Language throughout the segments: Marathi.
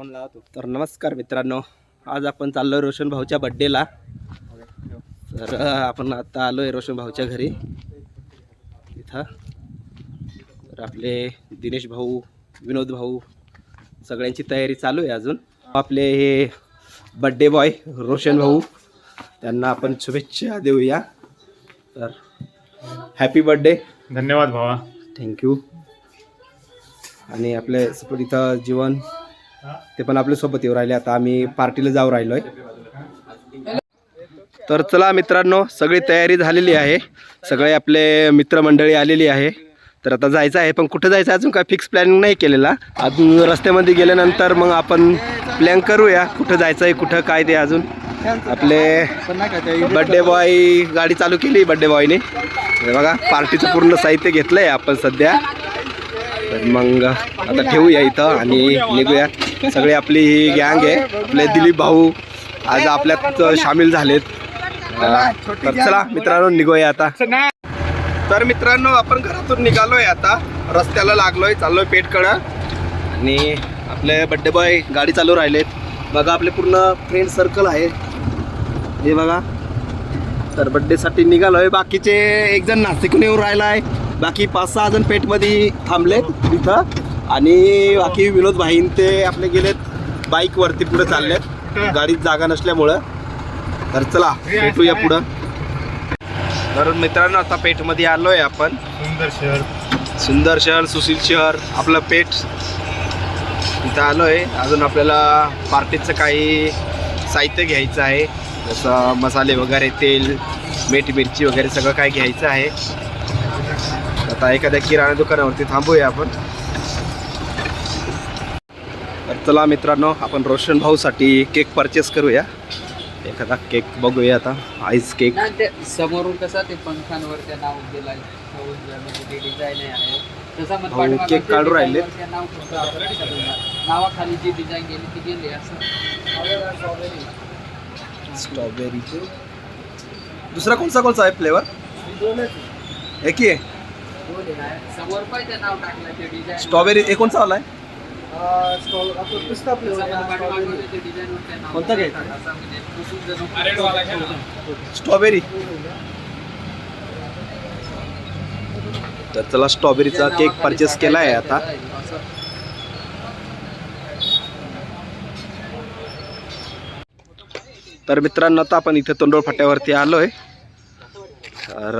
फोन लावतो तर नमस्कार मित्रांनो आज आपण चाललो रोशन भाऊच्या बड्डेला तर आपण आता आलो आहे रोशन भाऊच्या घरी. इथं. तर आपले दिनेश भाऊ विनोद भाऊ सगळ्यांची तयारी चालू आहे अजून. आपले हे बड्डे बॉय रोशन भाऊ त्यांना आपण शुभेच्छा देऊया. तर हॅपी बड्डे धन्यवाद भावा. थँक्यू आणि आपले इथं जीवन. ते पण आपल्यासोबत येऊ राहिले. आता आम्ही पार्टीला जाऊ राहिलो आहे तर चला मित्रांनो सगळी तयारी झालेली आहे. सगळे आपले मित्रमंडळी आलेली आहे. तर आता जायचं आहे पण कुठं जायचं अजून काय फिक्स प्लॅनिंग नाही केलेला. अजून रस्त्यामध्ये गेल्यानंतर मग आपण प्लॅन करूया कुठं जायचं आहे कुठं काय ते अजून. आपले बड्डे बॉय गाडी चालू केली बड्डे बॉयने बघा पार्टीचं पूर्ण साहित्य घेतलंय आपण सध्या. तर मग आता ठेवूया इथं आणि निघूया. सगळे आपली ही गँग आहे. आपले दिलीप भाऊ आज आपल्यात सामील झालेत. तर चला मित्रांनो निघूया आता. तर मित्रांनो आपण घरातून निघालोय आता. रस्त्याला लागलोय चाललोय पेटकडं आणि आपले बड्डे बॉय गाडी चालू राहिलेत. बघा आपले पूर्ण फ्रेंड सर्कल आहे. हे बघा. तर बड्डेसाठी निघालोय. बाकीचे एक जण नाशिकून येऊन राहिला आहे बाकी पाच सहा जण पेठमध्ये थांबलेत तिथं आणि बाकी विनोद भाईन ते आपले गेलेत बाईकवरती पुढे चाललेत. गाडीत जागा नसल्यामुळं. तर चला भेटूया पुढं. तर मित्रांनो आता पेठमध्ये आलोय आपण. सुंदर शहर. सुंदर शहर सुशील शहर आपलं पेठ. इथं आलोय. अजून आपल्याला पार्टीचं काही साहित्य घ्यायचं आहे. जसं मसाले वगैरे तेल मीठ मिरची वगैरे सगळं काय घ्यायचं आहे. आता एखाद्या किराणा दुकानावरती थांबूया आपण. चला मित्रांनो आपण रोशन भाऊसाठी केक परचेस करूया. एखादा केक बघूया आता आईस केक नाही ते समोरून कसं ते पंखांवर त्या नाव दिलाय ते डिझाईन आहे तसा मग भाऊ पाठीमागं केक ते design राहिले. वर त्या नाव फक्त आपण नाही करणार. नावाखाली जी डिझाईन गेली ती गेली असं. स्ट्रॉबेरी दुसरा कोणता कोणता आहे फ्लेवर एक ही आहे समोर पण ते नाव टाकलं ते डिझाईन स्ट्रॉबेरी कोणता घ्यायचा? स्ट्रॉबेरी. तर चला स्ट्रॉबेरीचा केक परचेस केला आहे आता. तर मित्रांनो आता आपण इथं तोंडोळ फाट्यावरती आलोय. तर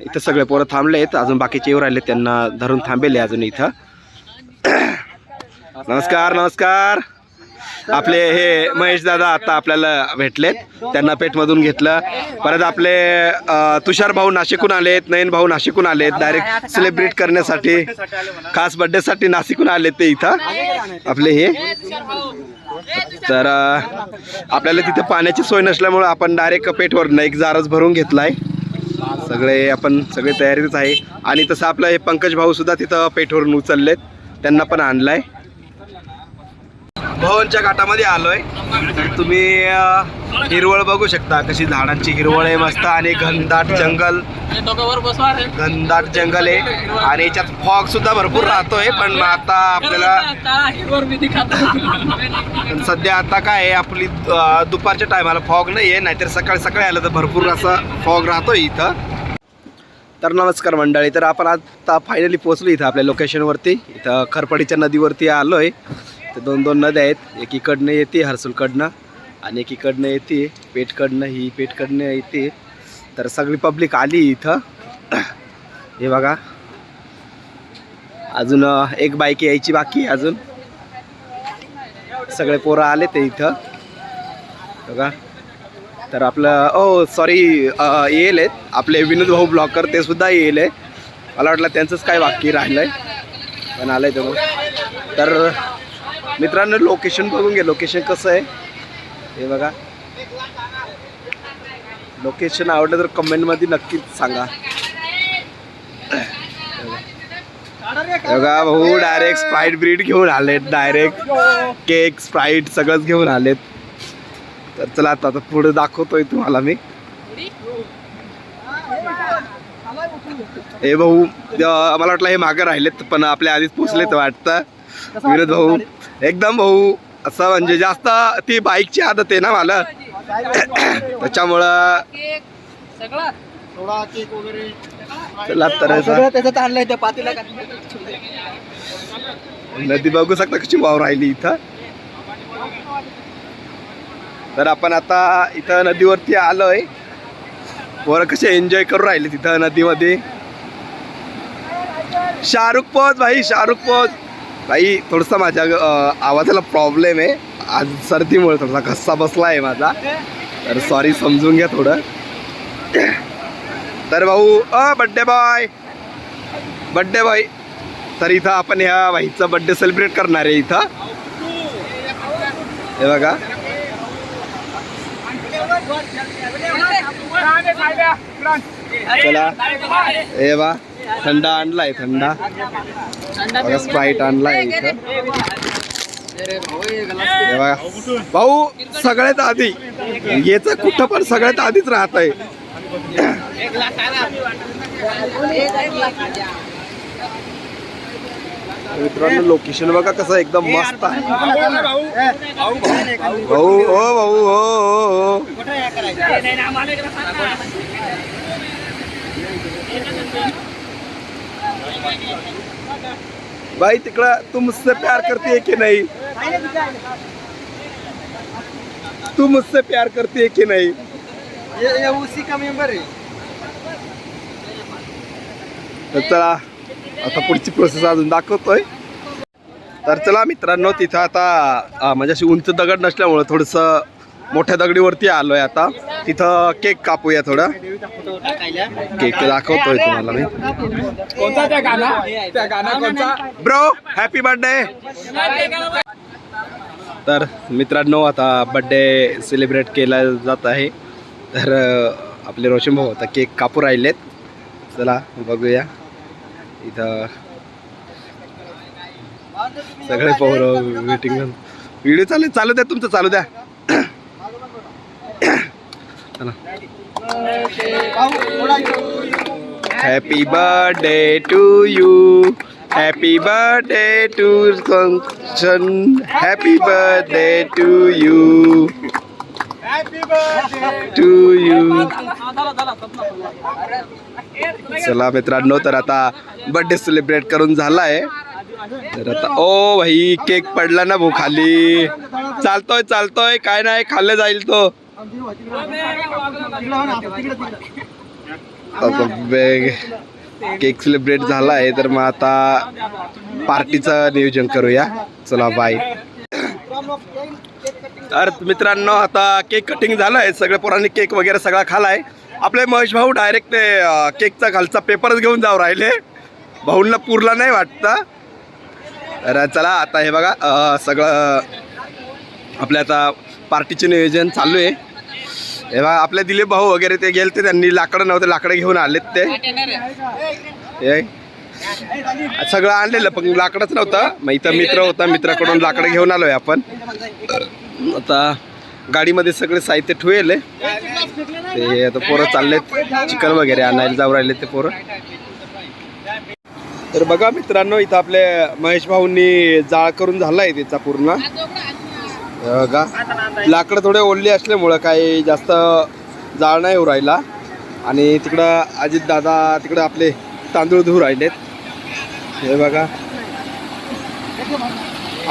इथे इथं सगळे पोरं थांबले आहेत अजून बाकीचे येऊ राहिले त्यांना धरून थांबेले अजून इथं. नमस्कार नमस्कार. आपले हे महेश दादा आता आपल्याला भेटलेत. त्यांना पेठमधून घेतलं. परत आपले तुषार भाऊ नाशिकहून आलेत नयन भाऊ नाशिकहून आलेत डायरेक्ट सेलिब्रेट करण्यासाठी खास बड्डेसाठी नाशिकहून आलेत ते इथं. आपले हे. तर आपल्याला तिथे पाण्याची सोय नसल्यामुळं आपण डायरेक्ट पेठवरनं एक जारच भरून घेतलाय. सगळे आपण सगळे तयारीच आहे. आणि तसं आपलं हे पंकज भाऊ सुद्धा तिथं पेठवरून उचललेत. त्यांना पण आणलाय. भवनच्या घाटामध्ये आलोय. तर तुम्ही हिरवळ बघू शकता कशी झाडांची हिरवळ आहे मस्त आणि घनदाट जंगल. घनदाट जंगल आहे आणि याच्यात फॉग सुद्धा भरपूर राहतोय पण आता आपल्याला पण सध्या आता काय आहे आपली दुपारच्या टायमाला फॉग नाही आहे नाहीतर सकाळी सकाळी आलं तर भरपूर असं फॉग राहतोय इथं. तर नमस्कार मंडळी तर आपण आता फायनली पोहोचलो इथं आपल्या लोकेशनवरती इथं खरपडीच्या नदीवरती आलो आहे तर दोन दोन नद्या आहेत. एकीकडनं येते हर्सुलकडनं आणि एकीकडनं येते पेठकडनं ही पेठकडनं येते. तर सगळी पब्लिक आली इथं. हे बघा. अजून एक बाईक यायची बाकी अजून. सगळे पोरं आले ते इथं. बघा. तर आपलं ओ सॉरी येईल आहेत. आपले विनोद भाऊ ब्लॉकर ते सुद्धा येईल आहे मला वाटलं त्यांचंच काय बाकी राहिलं आहे पण आलं आहे तर मित्रांनो लोकेशन बघून घे लोकेशन कसं आहे? हे बघा. लोकेशन आवडलं तर कमेंटमध्ये नक्कीच सांगा. हे बघा भाऊ डायरेक्ट स्प्राईट ब्रीड घेऊन आलेत. डायरेक्ट केक स्प्राईट सगळंच घेऊन आलेत. तर चला आता आता पुढे दाखवतोय तुम्हाला मी. हे भाऊ मला वाटलं हे मागं राहिलेत पण आपल्या आधीच पोचलेत वाटतं. विनोद भाऊ एकदम भाऊ असं म्हणजे जास्त ती बाईकची आदत आहे ना मला. त्याच्यामुळं चला तर नदी बघू शकता कशी वाव राहिली इथं. तर आपण आता इथं नदीवरती आलोय. वर कसे एन्जॉय करून राहिले तिथं नदीमध्ये. शाहरुख पोच भाई शाहरुख पोच भाई थोडंसं माझ्या आवाजाला प्रॉब्लेम आहे. आज सर्दीमुळे थोडासा घस्सा बसला आहे माझा. तर सॉरी समजून घ्या थोडं. तर भाऊ अ बड्डे बॉय बड्डे बॉय तर इथं आपण ह्या भाईचा बड्डे सेलिब्रेट करणार आहे इथं. हे बघा. चला. हे बा. थंडा आणलाय थंडा. स्प्राईट आणलाय इथं. भाऊ सगळ्यात आधी याच कुठं पण सगळ्यात आधीच राहत आहे. मित्रांनो लोकेशन बघा कसं एकदम मस्त आहे. भाऊ हो भाऊ हो हो हो. भाई तिकडं तू मुझसे प्यार करती है कि नहीं? तू मुझसे प्यार करती है कि नहीं? उसी का मेंबर आहे. तर चला आता पुढची प्रोसेस अजून दाखवतोय. तर चला मित्रांनो तिथं आता म्हणजे अशी उंच दगड नसल्यामुळं थोडंसं मोठ्या दगडीवरती आलोय आता. तिथं केक कापूया थोडं. केक दाखवतोय तुम्हाला मी. कोणता त्या गाणा? त्या गाणा कोणता? ब्रो हॅपी बर्थडे तर मित्रांनो आता बड्डे सेलिब्रेट केला जात आहे. तर आपले रोशन भाऊ आता केक कापू राहिलेत. चला बघूया. इथं सगळे पोरं मीटिंग व्हिडिओ चालू चालू द्या तुमचं चालू द्या. Happy birthday to you happy birthday to function happy birthday to you to you चला मित्रांनो, तर आता बर्थडे सेलिब्रेट करून आता ओ भाई केक पडला ना भाऊ खाली चालतोय चालतोय. काय नाही, खाल्लं जाईल तो. बॅग केक सेलिब्रेट झाला आहे तर मग आता पार्टीचं नियोजन करूया. चला बाय तर मित्रांनो आता केक कटिंग झालं आहे सगळ्या पोरांनी केक वगैरे सगळा खालाय. आपले महेश भाऊ डायरेक्ट ते केकचा खालचा पेपरच घेऊन जाऊ राहिले. भाऊंना पुरला नाही वाटतं. तर चला आता हे बघा सगळं आपल्या आता पार्टीचे नियोजन चालू आहे. हे बघा आपले दिलीप भाऊ वगैरे ते गेलते त्यांनी लाकडं नव्हते लाकडं घेऊन आलेत ते. हे. सगळं आणलेलं पण लाकडच नव्हतं. मग इथं मित्र होता मित्राकडून लाकडं घेऊन आलोय आपण. आता गाडीमध्ये सगळे साहित्य ठुवेल ते आता पोरं चाललेत चिकन वगैरे आणायला जाऊ राहिले ते पोरं. तर बघा मित्रांनो इथं आपले महेश भाऊंनी जाळ करून झालाय त्याचा पूर्ण. हे बघा लाकडं थोडे ओढली असल्यामुळं काही जास्त जाळ नाही येऊ राहिला. आणि तिकडं अजित दादा तिकडं आपले तांदूळ धुवू राहिलेत. हे बघा.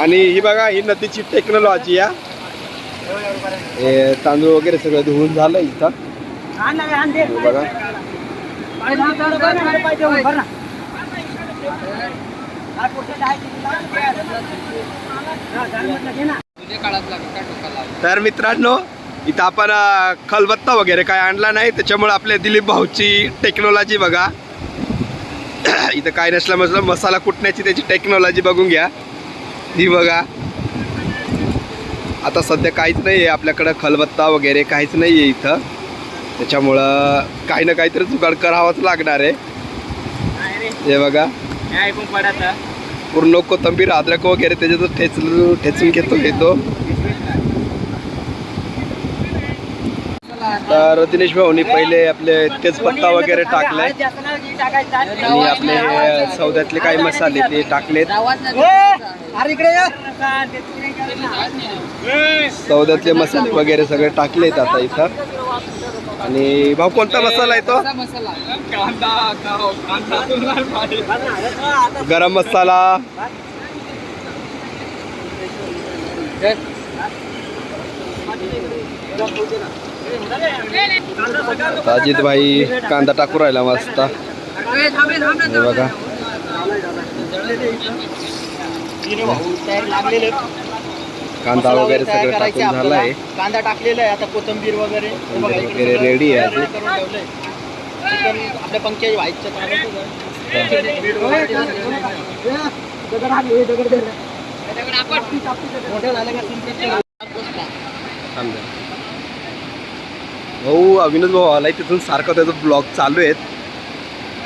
आणि ही बघा ही नदीची टेक्नॉलॉजी या. हे तांदूळ वगैरे सगळं धुवून झालं इथं. बघा बघा. टोकाला तर मित्रांनो इथं आपण खलबत्ता वगैरे काय आणला नाही त्याच्यामुळे आपल्या दिलीप भाऊची टेक्नॉलॉजी बघा. इथं काय नसलं म्हटलं मसाला कुटण्याची त्याची टेक्नॉलॉजी बघून घ्या. ही बघा. आता सध्या काहीच नाही आहे आपल्याकडं खलबत्ता वगैरे काहीच नाही आहे इथं. त्याच्यामुळं काही ना काहीतरी जुगाड करावाच लागणार आहे. हे बघा. पूर्ण कोथंबीर अद्रक वगैरे त्याच्यात ठेच ठेचून घेतो घेतो. तर दिनेश भाऊनी पहिले आपले तेजपत्ता वगैरे टाकले आणि आपले सौद्यातले काही मसाले ते टाकलेत. सौद्यातले मसाले वगैरे सगळे टाकलेत आता इथं. आणि भाऊ कोणता मसाला आहे तो? कसा मसाला? कांदा कांदा तुला पाहिजे. गरम मसाला. अजित भाई कांदा टाकू राहिला मस्त. हे बघा. कांदा वगैरे सगळं टाकून झाला आहे कांदा टाकलेला आहे. आता कोथंबीर वगैरे हे बघा, इकडे वगैरे रेडी आहे. ready करून ठेवलंय. चिकन आपल्या पंकज व्हायचं मोठे झाले का तुमचे थांबा. भाऊ अविनोद भाऊ आलाय तिथून सारखं त्याचं ब्लॉग चालू आहेत.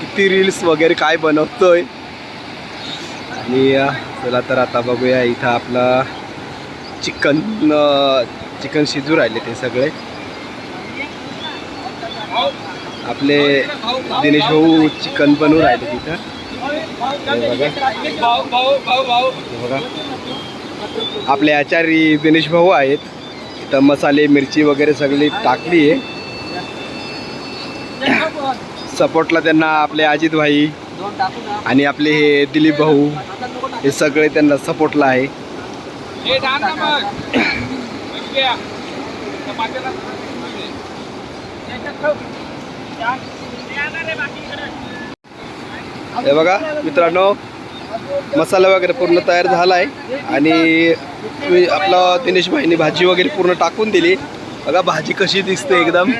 किती रील्स वगैरे काय बनवतोय? आणि अं, चला तर आता बघूया इथं आपलं चिकन चिकन शिजू राहिले ते सगळे. आपले दिनेश भाऊ चिकन बनवून राहिले तिथं. बघा. बघा. आपले आचारी दिनेश भाऊ आहेत. इथं मसाले मिरची वगैरे सगळी टाकली आहे. सपोर्टला त्यांना आपले अजित भाई आणि आपले हे दिलीप भाऊ हे सगळे त्यांना सपोर्टला आहे. हे हे बघा मित्रांनो मसाला वगैरे पूर्ण तयार झाला आहे आणि तुम्ही आपलं दिनेश भाईने भाजी वगैरे पूर्ण टाकून दिली बघा भाजी कशी दिसते एकदम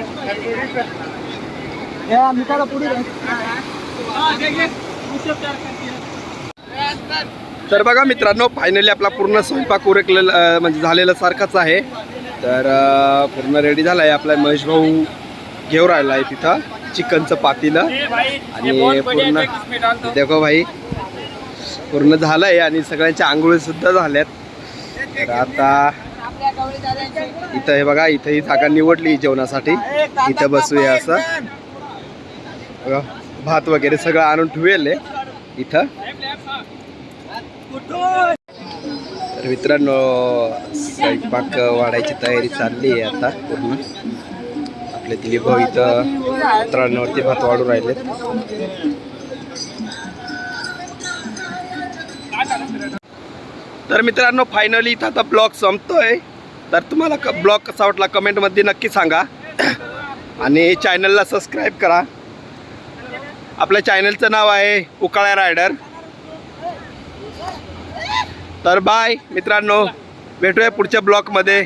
तर बघा मित्रांनो फायनली आपला पूर्ण स्वयंपाक उरकलेला म्हणजे झालेला सारखाच आहे. तर पूर्ण रेडी झाला आहे आपला महेश भाऊ घेऊन राहिला आहे तिथं चिकनचं पातीलं. आणि पूर्ण देखो भाई पूर्ण झालं आहे आणि सगळ्यांच्या आंघोळी सुद्धा झाल्यात तर आता इथं हे बघा इथं ही जागा निवडली जेवणासाठी. इथं बसूया असं. बघा, भात वगैरे सगळं आणून ठेवेल इथं. तर मित्रांनो स्वयंपाक वाढायची तयारी चालली आहे आता पूर्ण. आपले दिलीप भाऊ इथं मित्रांवरती भात वाढू राहिलेत. तर मित्रांनो फायनली इथं आता ब्लॉग संपतोय. तर तुम्हाला क ब्लॉग कसा वाटला कमेंटमध्ये नक्की सांगा. आणि चॅनलला सबस्क्राईब करा. आपल्या चॅनलचं नाव आहे उकाळ्या रायडर तर बाय मित्रांनो भेटूया पुढच्या ब्लॉकमध्ये